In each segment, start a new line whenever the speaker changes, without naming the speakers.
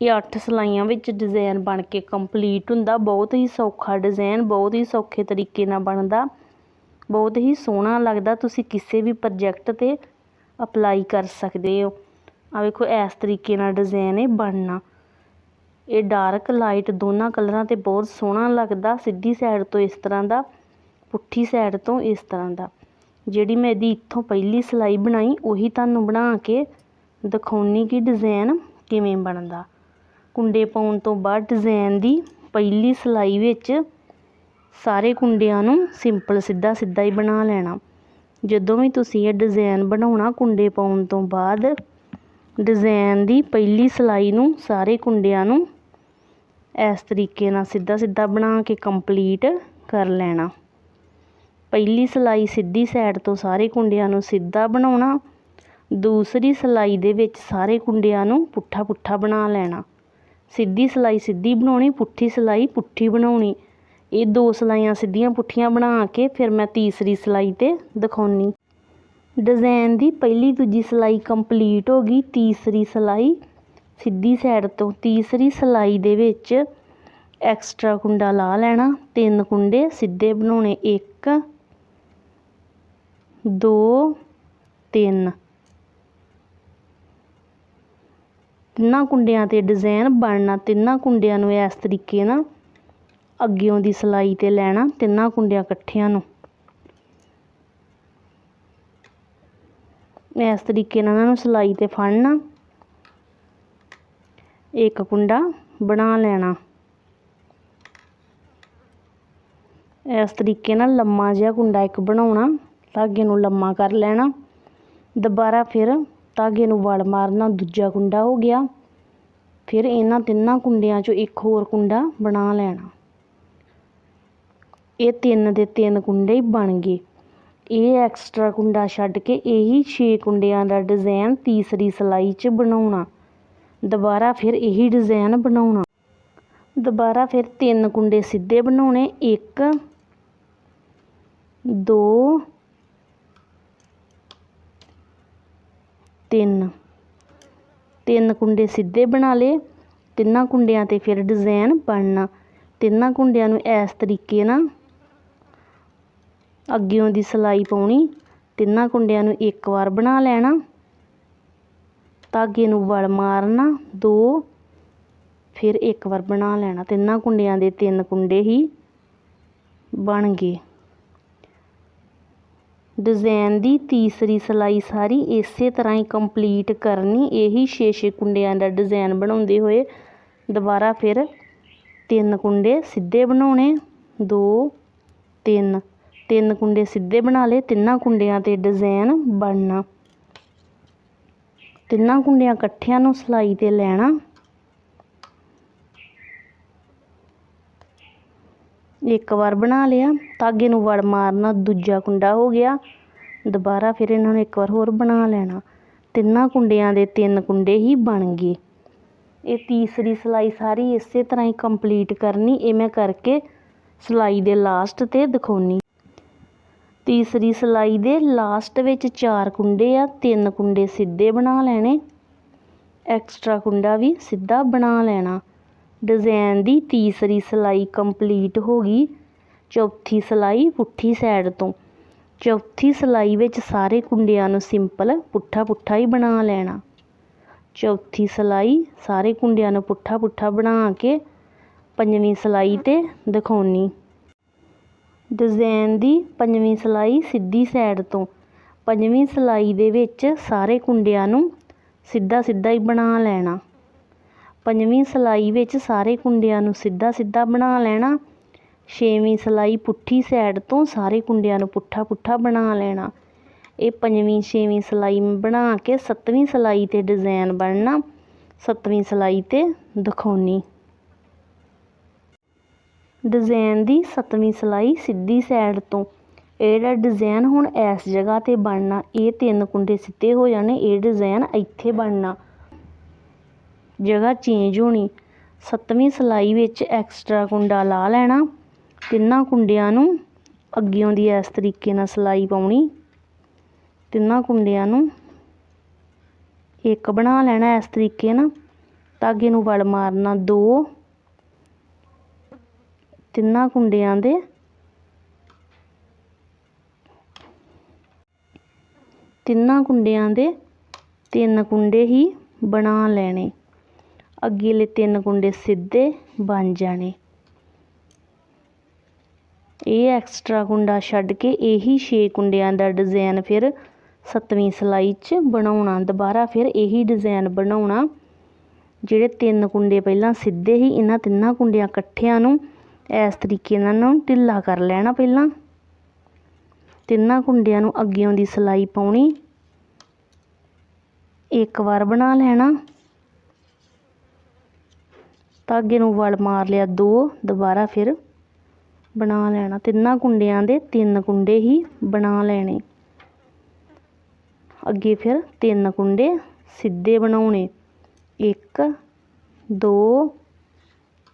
ਇਹ ਅੱਠ ਸਲਾਈਆਂ ਵਿੱਚ ਡਿਜ਼ਾਈਨ ਬਣ ਕੇ ਕੰਪਲੀਟ ਹੁੰਦਾ। ਬਹੁਤ ਹੀ ਸੌਖਾ ਡਿਜ਼ਾਈਨ ਬਹੁਤ ਹੀ ਸੌਖੇ ਤਰੀਕੇ ਨਾਲ ਬਣਦਾ। ਬਹੁਤ ਹੀ ਸੋਹਣਾ ਲੱਗਦਾ। ਤੁਸੀਂ ਕਿਸੇ ਵੀ ਪ੍ਰੋਜੈਕਟ 'ਤੇ ਅਪਲਾਈ ਕਰ ਸਕਦੇ ਹੋ। ਆ ਵੇਖੋ, ਇਸ ਤਰੀਕੇ ਨਾਲ ਡਿਜ਼ਾਈਨ ਇਹ ਬਣਨਾ। ਇਹ ਡਾਰਕ ਲਾਈਟ ਦੋਨਾਂ ਕਲਰਾਂ 'ਤੇ ਬਹੁਤ ਸੋਹਣਾ ਲੱਗਦਾ। ਸਿੱਧੀ ਸਾਈਡ ਤੋਂ ਇਸ ਤਰ੍ਹਾਂ ਦਾ, ਪੁੱਠੀ ਸਾਈਡ ਤੋਂ ਇਸ ਤਰ੍ਹਾਂ ਦਾ। ਜਿਹੜੀ ਮੈਂ ਇਹਦੀ ਇੱਥੋਂ ਪਹਿਲੀ ਸਿਲਾਈ ਬਣਾਈ, ਉਹੀ ਤੁਹਾਨੂੰ ਬਣਾ ਕੇ ਦਿਖਾਉਣੀ ਕਿ ਡਿਜ਼ਾਈਨ ਕਿਵੇਂ ਬਣਦਾ। ਕੁੰਡੇ ਪਾਉਣ ਤੋਂ ਬਾਅਦ ਡਿਜ਼ਾਈਨ ਦੀ ਪਹਿਲੀ ਸਿਲਾਈ ਵਿੱਚ ਸਾਰੇ ਕੁੰਡਿਆਂ ਨੂੰ ਸਿੰਪਲ ਸਿੱਧਾ ਸਿੱਧਾ ਹੀ ਬਣਾ ਲੈਣਾ। ਜਦੋਂ ਵੀ ਤੁਸੀਂ ਇਹ ਡਿਜ਼ਾਈਨ ਬਣਾਉਣਾ ਕੁੰਡੇ ਪਾਉਣ ਤੋਂ ਬਾਅਦ ਡਿਜ਼ਾਈਨ ਦੀ ਪਹਿਲੀ ਸਿਲਾਈ ਨੂੰ ਸਾਰੇ ਕੁੰਡਿਆਂ ਨੂੰ ਇਸ ਤਰੀਕੇ ਨਾਲ ਸਿੱਧਾ ਸਿੱਧਾ ਬਣਾ ਕੇ ਕੰਪਲੀਟ ਕਰ ਲੈਣਾ। ਪਹਿਲੀ ਸਿਲਾਈ ਸਿੱਧੀ ਸਾਈਡ ਤੋਂ ਸਾਰੇ ਕੁੰਡਿਆਂ ਨੂੰ ਸਿੱਧਾ ਬਣਾਉਣਾ, ਦੂਸਰੀ ਸਿਲਾਈ ਦੇ ਵਿੱਚ ਸਾਰੇ ਕੁੰਡਿਆਂ ਨੂੰ ਪੁੱਠਾ ਪੁੱਠਾ ਬਣਾ ਲੈਣਾ। ਸਿੱਧੀ ਸਿਲਾਈ ਸਿੱਧੀ ਬਣਾਉਣੀ, ਪੁੱਠੀ ਸਿਲਾਈ ਪੁੱਠੀ ਬਣਾਉਣੀ। ਇਹ ਦੋ ਸਿਲਾਈਆਂ ਸਿੱਧੀਆਂ ਪੁੱਠੀਆਂ ਬਣਾ ਕੇ ਫਿਰ ਮੈਂ ਤੀਸਰੀ ਸਿਲਾਈ 'ਤੇ ਦਿਖਾਉਣੀ। ਡਿਜ਼ਾਈਨ ਦੀ ਪਹਿਲੀ ਦੂਜੀ ਸਿਲਾਈ ਕੰਪਲੀਟ ਹੋ ਗਈ ਤੀਸਰੀ ਸਿਲਾਈ। ਸਿੱਧੀ ਸਾਈਡ ਤੋਂ ਤੀਸਰੀ ਸਿਲਾਈ ਦੇ ਵਿੱਚ ਐਕਸਟਰਾ ਕੁੰਡਾ ਲਾ ਲੈਣਾ, ਤਿੰਨ ਕੁੰਡੇ ਸਿੱਧੇ ਬਣਾਉਣੇ, ਇੱਕ, ਦੋ, ਤਿੰਨ। ਤਿੰਨਾਂ ਕੁੰਡਿਆਂ 'ਤੇ ਡਿਜ਼ਾਇਨ ਬਣਨਾ, ਤਿੰਨਾਂ ਕੁੰਡਿਆਂ ਨੂੰ ਇਸ ਤਰੀਕੇ ਨਾਲ ਅੱਗਿਓਂ ਦੀ ਸਿਲਾਈ 'ਤੇ ਲੈਣਾ, ਤਿੰਨਾਂ ਕੁੰਡਿਆਂ ਇਕੱਠਿਆਂ ਨੂੰ। ਇਸ ਤਰੀਕੇ ਨਾਲ ਇਹਨਾਂ ਨੂੰ ਸਿਲਾਈ 'ਤੇ ਫੜਨਾ। ਇੱਕ ਕੁੰਡਾ ਬਣਾ ਲੈਣਾ। ਇਸ ਤਰੀਕੇ ਨਾਲ ਲੰਮਾ ਜਿਹਾ ਕੁੰਡਾ ਇੱਕ ਬਣਾਉਣਾ ਧਾਗੇ ਨੂੰ ਲੰਮਾ ਕਰ ਲੈਣਾ। ਦੁਬਾਰਾ ਫਿਰ ਧਾਗੇ ਨੂੰ ਵੜ ਮਾਰਨਾ ਦੂਜਾ ਕੁੰਡਾ ਹੋ ਗਿਆ। ਫਿਰ ਇਹਨਾਂ ਤਿੰਨਾਂ ਕੁੰਡਿਆਂ 'ਚੋਂ ਇੱਕ ਹੋਰ ਕੁੰਡਾ ਬਣਾ ਲੈਣਾ। ਇਹ ਤਿੰਨ ਦੇ ਤਿੰਨ ਕੁੰਡੇ ਬਣ ਗਏ। ਇਹ ਐਕਸਟਰਾ ਕੁੰਡਾ ਛੱਡ ਕੇ ਇਹੀ 6 ਕੁੰਡਿਆਂ ਦਾ ਡਿਜ਼ਾਈਨ ਤੀਸਰੀ ਸਿਲਾਈ 'ਚ ਬਣਾਉਣਾ। ਦੁਬਾਰਾ ਫਿਰ ਇਹੀ ਡਿਜ਼ਾਈਨ ਬਣਾਉਣਾ। ਦੁਬਾਰਾ ਫਿਰ ਤਿੰਨ ਕੁੰਡੇ ਸਿੱਧੇ ਬਣਾਉਣੇ। ਇੱਕ, ਦੋ ਤਿੰਨ। ਤਿੰਨ ਕੁੰਡੇ ਸਿੱਧੇ ਬਣਾ ਲਏ, ਤਿੰਨਾਂ ਕੁੰਡਿਆਂ 'ਤੇ ਫਿਰ ਡਿਜ਼ਾਈਨ ਬਣਨਾ। ਤਿੰਨਾਂ ਕੁੰਡਿਆਂ ਨੂੰ ਇਸ ਤਰੀਕੇ ਨਾਲ ਅੱਗਿਓਂ ਦੀ ਸਿਲਾਈ ਪਾਉਣੀ, ਤਿੰਨਾਂ ਕੁੰਡਿਆਂ ਨੂੰ ਇੱਕ ਵਾਰ ਬਣਾ ਲੈਣਾ, ਧਾਗੇ ਨੂੰ ਵੜ ਮਾਰਨਾ, ਦੋ, ਫਿਰ ਇੱਕ ਵਾਰ ਬਣਾ ਲੈਣਾ। ਤਿੰਨਾਂ ਕੁੰਡਿਆਂ ਦੇ ਤਿੰਨ ਕੁੰਡੇ ਹੀ ਬਣ ਗਏ। ਡਿਜ਼ਾਇਨ ਦੀ ਤੀਸਰੀ ਸਿਲਾਈ ਸਾਰੀ ਇਸੇ ਤਰ੍ਹਾਂ ਹੀ ਕੰਪਲੀਟ ਕਰਨੀ, ਇਹੀ 6-6 ਕੁੰਡਿਆਂ ਦਾ ਡਿਜ਼ਾਈਨ ਬਣਾਉਂਦੇ ਹੋਏ। ਦੁਬਾਰਾ ਫਿਰ ਤਿੰਨ ਕੁੰਡੇ ਸਿੱਧੇ ਬਣਾਉਣੇ, ਦੋ, ਤਿੰਨ। ਤਿੰਨ ਕੁੰਡੇ ਸਿੱਧੇ ਬਣਾ ਲਏ, ਤਿੰਨਾਂ ਕੁੰਡਿਆਂ 'ਤੇ ਡਿਜ਼ਾਈਨ ਬਣਨਾ। ਤਿੰਨਾਂ ਕੁੰਡਿਆਂ ਇਕੱਠਿਆਂ ਨੂੰ ਸਿਲਾਈ 'ਤੇ ਲੈਣਾ। ਇੱਕ ਵਾਰ ਬਣਾ ਲਿਆ ਧਾਗੇ ਨੂੰ ਵੜ ਮਾਰਨਾ, ਦੂਜਾ ਕੁੰਡਾ ਹੋ ਗਿਆ। ਦੁਬਾਰਾ ਫਿਰ ਇਹਨਾਂ ਨੂੰ ਇੱਕ ਵਾਰ ਹੋਰ ਬਣਾ ਲੈਣਾ। ਤਿੰਨਾਂ ਕੁੰਡਿਆਂ ਦੇ ਤਿੰਨ ਕੁੰਡੇ ਹੀ ਬਣ ਗਏ। ਇਹ ਤੀਸਰੀ ਸਿਲਾਈ ਸਾਰੀ ਇਸੇ ਤਰ੍ਹਾਂ ਹੀ ਕੰਪਲੀਟ ਕਰਨੀ, ਇਹ ਮੈਂ ਕਰਕੇ ਸਿਲਾਈ ਦੇ ਲਾਸਟ 'ਤੇ ਦਿਖਾਉਣੀ। ਤੀਸਰੀ ਸਿਲਾਈ ਦੇ ਲਾਸਟ ਵਿੱਚ ਚਾਰ ਕੁੰਡੇ ਆ, ਤਿੰਨ ਕੁੰਡੇ ਸਿੱਧੇ ਬਣਾ ਲੈਣੇ। ਐਕਸਟਰਾ ਕੁੰਡਾ ਵੀ ਸਿੱਧਾ ਬਣਾ ਲੈਣਾ। ਡਿਜ਼ਾਈਨ ਦੀ ਤੀਸਰੀ ਸਿਲਾਈ ਕੰਪਲੀਟ ਹੋ ਗਈ। ਚੌਥੀ ਸਿਲਾਈ ਪੁੱਠੀ ਸਾਈਡ ਤੋਂ। ਚੌਥੀ ਸਿਲਾਈ ਵਿੱਚ ਸਾਰੇ ਕੁੰਡਿਆਂ ਨੂੰ ਸਿੰਪਲ ਪੁੱਠਾ ਪੁੱਠਾ ਹੀ ਬਣਾ ਲੈਣਾ। ਚੌਥੀ ਸਿਲਾਈ ਸਾਰੇ ਕੁੰਡਿਆਂ ਨੂੰ ਪੁੱਠਾ ਪੁੱਠਾ ਬਣਾ ਕੇ ਪੰਜਵੀਂ ਸਿਲਾਈ 'ਤੇ ਦਿਖਾਉਣੀ। ਡਿਜ਼ਾਈਨ ਦੀ ਪੰਜਵੀਂ ਸਿਲਾਈ ਸਿੱਧੀ ਸਾਈਡ ਤੋਂ। ਪੰਜਵੀਂ ਸਿਲਾਈ ਦੇ ਵਿੱਚ ਸਾਰੇ ਕੁੰਡਿਆਂ ਨੂੰ ਸਿੱਧਾ ਸਿੱਧਾ ਹੀ ਬਣਾ ਲੈਣਾ। ਪੰਜਵੀਂ ਸਿਲਾਈ ਵਿੱਚ ਸਾਰੇ ਕੁੰਡਿਆਂ ਨੂੰ ਸਿੱਧਾ ਸਿੱਧਾ ਬਣਾ ਲੈਣਾ। ਛੇਵੀਂ ਸਿਲਾਈ ਪੁੱਠੀ ਸਾਈਡ ਤੋਂ ਸਾਰੇ ਕੁੰਡਿਆਂ ਨੂੰ ਪੁੱਠਾ ਪੁੱਠਾ ਬਣਾ ਲੈਣਾ। ਇਹ ਪੰਜਵੀਂ, ਛੇਵੀਂ ਸਿਲਾਈ ਬਣਾ ਕੇ ਸੱਤਵੀਂ ਸਿਲਾਈ 'ਤੇ ਡਿਜ਼ਾਈਨ ਬਣਨਾ। ਸੱਤਵੀਂ ਸਿਲਾਈ ਤੇ ਦਿਖਾਉਣੀ। ਡਿਜ਼ਾਈਨ ਦੀ ਸੱਤਵੀਂ ਸਿਲਾਈ ਸਿੱਧੀ ਸਾਈਡ ਤੋਂ। ਇਹ ਜਿਹੜਾ ਡਿਜ਼ਾਈਨ ਹੁਣ ਇਸ ਜਗ੍ਹਾ ਤੇ ਬਣਨਾ। ਇਹ ਤਿੰਨ ਕੁੰਡੇ ਸਿੱਧੇ ਹੋ ਜਾਣੇ, ਇਹ ਡਿਜ਼ਾਈਨ ਇੱਥੇ ਬਣਨਾ। ਜਗ੍ਹਾ ਚੇਂਜ ਹੋਣੀ। ਸੱਤਵੀਂ ਸਿਲਾਈ ਵਿੱਚ ਐਕਸਟਰਾ ਕੁੰਡਾ ਲਾ ਲੈਣਾ। ਤਿੰਨਾਂ ਕੁੰਡਿਆਂ ਨੂੰ ਅੱਗਿਓਂ ਦੀ ਇਸ ਤਰੀਕੇ ਨਾਲ ਸਿਲਾਈ ਪਾਉਣੀ। ਤਿੰਨਾਂ ਕੁੰਡਿਆਂ ਨੂੰ ਇੱਕ ਬਣਾ ਲੈਣਾ ਇਸ ਤਰੀਕੇ ਨਾਲ। ਧਾਗੇ ਨੂੰ ਵਲ ਮਾਰਨਾ ਦੋ। ਤਿੰਨਾਂ ਕੁੰਡਿਆਂ ਦੇ ਤਿੰਨਾਂ ਕੁੰਡਿਆਂ ਦੇ ਤਿੰਨ ਕੁੰਡੇ ਹੀ ਬਣਾ ਲੈਣੇ। ਅੱਗੇਲੇ ਤਿੰਨ ਕੁੰਡੇ ਸਿੱਧੇ ਬਣ ਜਾਣੇ। ਇਹ ਐਕਸਟਰਾ ਕੁੰਡਾ ਛੱਡ ਕੇ ਇਹੀ 6 ਕੁੰਡਿਆਂ ਦਾ ਡਿਜ਼ਾਈਨ ਫਿਰ ਸੱਤਵੀਂ ਸਿਲਾਈ 'ਚ ਬਣਾਉਣਾ। ਦੁਬਾਰਾ ਫਿਰ ਇਹੀ ਡਿਜ਼ਾਈਨ ਬਣਾਉਣਾ, ਜਿਹੜੇ ਤਿੰਨ ਕੁੰਡੇ ਪਹਿਲਾਂ ਸਿੱਧੇ ਹੀ ਇਹਨਾਂ ਤਿੰਨਾਂ ਕੁੰਡਿਆਂ ਇਕੱਠਿਆਂ ਨੂੰ ਇਸ ਤਰੀਕੇ ਨਾਲ ਨੂੰ ਢਿੱਲਾ ਕਰ ਲੈਣਾ ਪਹਿਲਾਂ। ਤਿੰਨਾਂ ਕੁੰਡਿਆਂ ਨੂੰ ਅੱਗਿਓਂ ਦੀ ਸਿਲਾਈ ਪਾਉਣੀ। ਇੱਕ ਵਾਰ ਬਣਾ ਲੈਣਾ। ਧਾਗੇ ਨੂੰ ਵਲ ਮਾਰ ਲਿਆ ਦੋ, ਦੁਬਾਰਾ ਫਿਰ ਬਣਾ ਲੈਣਾ। ਤਿੰਨਾਂ ਕੁੰਡਿਆਂ ਦੇ ਤਿੰਨ ਕੁੰਡੇ ਹੀ ਬਣਾ ਲੈਣੇ। ਅੱਗੇ ਫਿਰ ਤਿੰਨ ਕੁੰਡੇ ਸਿੱਧੇ ਬਣਾਉਣੇ। ਇੱਕ, ਦੋ,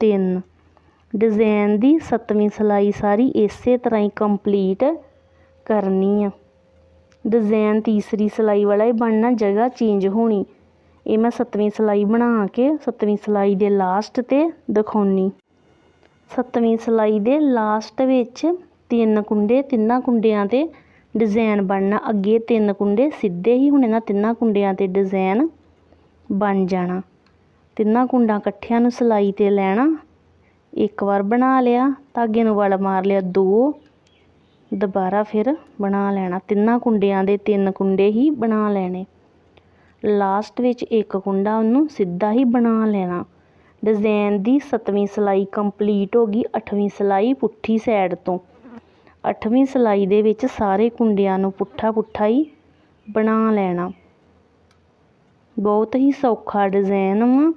ਤਿੰਨ। ਡਿਜ਼ਾਈਨ ਦੀ ਸੱਤਵੀਂ ਸਿਲਾਈ ਸਾਰੀ ਇਸੇ ਤਰ੍ਹਾਂ ਹੀ ਕੰਪਲੀਟ ਕਰਨੀ ਆ। ਡਿਜ਼ਾਈਨ ਤੀਸਰੀ ਸਿਲਾਈ ਵਾਲਾ ਹੀ ਬਣਨਾ, ਜਗ੍ਹਾ ਚੇਂਜ ਹੋਣੀ। ਇਹ ਮੈਂ ਸੱਤਵੀਂ ਸਿਲਾਈ ਬਣਾ ਕੇ ਸੱਤਵੀਂ ਸਿਲਾਈ ਦੇ ਲਾਸਟ ਤੇ ਦਿਖਾਉਣੀ। ਸੱਤਵੀਂ ਸਿਲਾਈ ਦੇ ਲਾਸਟ ਵਿੱਚ ਤਿੰਨ ਕੁੰਡੇ, ਤਿੰਨਾਂ ਕੁੰਡਿਆਂ ਤੇ ਡਿਜ਼ਾਈਨ ਬਣਨਾ। ਅੱਗੇ ਤਿੰਨ ਕੁੰਡੇ ਸਿੱਧੇ ਹੀ, ਹੁਣ ਇਹਨਾਂ ਤਿੰਨਾਂ ਕੁੰਡਿਆਂ ਤੇ ਡਿਜ਼ਾਈਨ ਬਣ ਜਾਣਾ। ਤਿੰਨਾਂ ਕੁੰਡਾਂ ਇਕੱਠਿਆਂ ਨੂੰ ਸਿਲਾਈ ਤੇ ਲੈਣਾ। ਇੱਕ ਵਾਰ ਬਣਾ ਲਿਆ, ਧਾਗੇ ਨੂੰ ਵਲ ਮਾਰ ਲਿਆ, ਦੋ। ਦੁਬਾਰਾ ਫਿਰ ਬਣਾ ਲੈਣਾ। ਤਿੰਨਾਂ ਕੁੰਡਿਆਂ ਦੇ ਤਿੰਨ ਕੁੰਡੇ ਹੀ ਬਣਾ ਲੈਣੇ। ਲਾਸਟ ਵਿੱਚ ਇੱਕ ਕੁੰਡਾ ਉਹਨੂੰ ਸਿੱਧਾ ਹੀ ਬਣਾ ਲੈਣਾ। ਡਿਜ਼ਾਈਨ ਦੀ ਸੱਤਵੀਂ ਸਿਲਾਈ ਕੰਪਲੀਟ ਹੋ ਗਈ ਅੱਠਵੀਂ ਸਿਲਾਈ ਪੁੱਠੀ ਸਾਈਡ ਤੋਂ। ਅੱਠਵੀਂ ਸਿਲਾਈ ਦੇ ਵਿੱਚ ਸਾਰੇ ਕੁੰਡਿਆਂ ਨੂੰ ਪੁੱਠਾ ਪੁੱਠਾ ਹੀ ਬਣਾ ਲੈਣਾ। ਬਹੁਤ ਹੀ ਸੌਖਾ ਡਿਜ਼ਾਈਨ ਵਾ।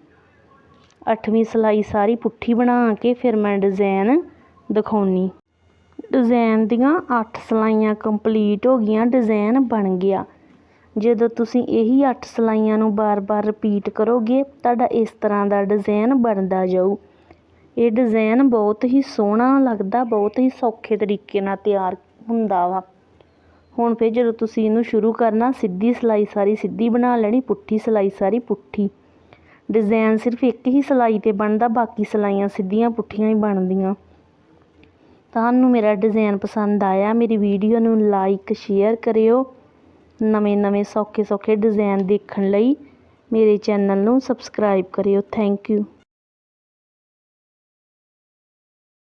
ਅੱਠਵੀਂ ਸਿਲਾਈ ਸਾਰੀ ਪੁੱਠੀ ਬਣਾ ਕੇ ਫਿਰ ਮੈਂ ਡਿਜ਼ਾਈਨ ਦਿਖਾਉਣੀ। ਡਿਜ਼ਾਈਨ ਦੀਆਂ 8 ਸਿਲਾਈਆਂ ਕੰਪਲੀਟ ਹੋ ਗਈਆਂ, ਡਿਜ਼ਾਈਨ ਬਣ ਗਿਆ। ਜਦੋਂ ਤੁਸੀਂ ਇਹੀ 8 ਸਿਲਾਈਆਂ ਨੂੰ ਬਾਰ-ਬਾਰ ਰਿਪੀਟ ਕਰੋਗੇ, ਤੁਹਾਡਾ ਇਸ ਤਰ੍ਹਾਂ ਦਾ ਡਿਜ਼ਾਈਨ ਬਣਦਾ ਜਾਊ। ਇਹ ਡਿਜ਼ਾਈਨ ਬਹੁਤ ਹੀ ਸੋਹਣਾ ਲੱਗਦਾ, ਬਹੁਤ ਹੀ ਸੌਖੇ ਤਰੀਕੇ ਨਾਲ ਤਿਆਰ ਹੁੰਦਾ ਵਾ। ਹੁਣ ਫਿਰ ਜਦੋਂ ਤੁਸੀਂ ਇਹਨੂੰ ਸ਼ੁਰੂ ਕਰਨਾ, ਸਿੱਧੀ ਸਿਲਾਈ ਸਾਰੀ ਸਿੱਧੀ ਬਣਾ ਲੈਣੀ, ਪੁੱਠੀ ਸਿਲਾਈ ਸਾਰੀ ਪੁੱਠੀ। ਡਿਜ਼ਾਈਨ ਸਿਰਫ ਇੱਕ ਹੀ ਸਿਲਾਈ ਤੇ ਬਣਦਾ, ਬਾਕੀ ਸਿਲਾਈਆਂ ਸਿੱਧੀਆਂ ਪੁੱਠੀਆਂ ਹੀ ਬਣਦੀਆਂ। ਤੁਹਾਨੂੰ ਮੇਰਾ ਡਿਜ਼ਾਈਨ ਪਸੰਦ ਆਇਆ, ਮੇਰੀ ਵੀਡੀਓ ਨੂੰ ਲਾਈਕ ਸ਼ੇਅਰ ਕਰਿਓ। ਨਵੇਂ ਨਵੇਂ ਸੌਖੇ ਸੌਖੇ ਡਿਜ਼ਾਇਨ ਦੇਖਣ ਲਈ ਮੇਰੇ ਚੈਨਲ ਨੂੰ ਸਬਸਕ੍ਰਾਈਬ ਕਰਿਓ। Thank you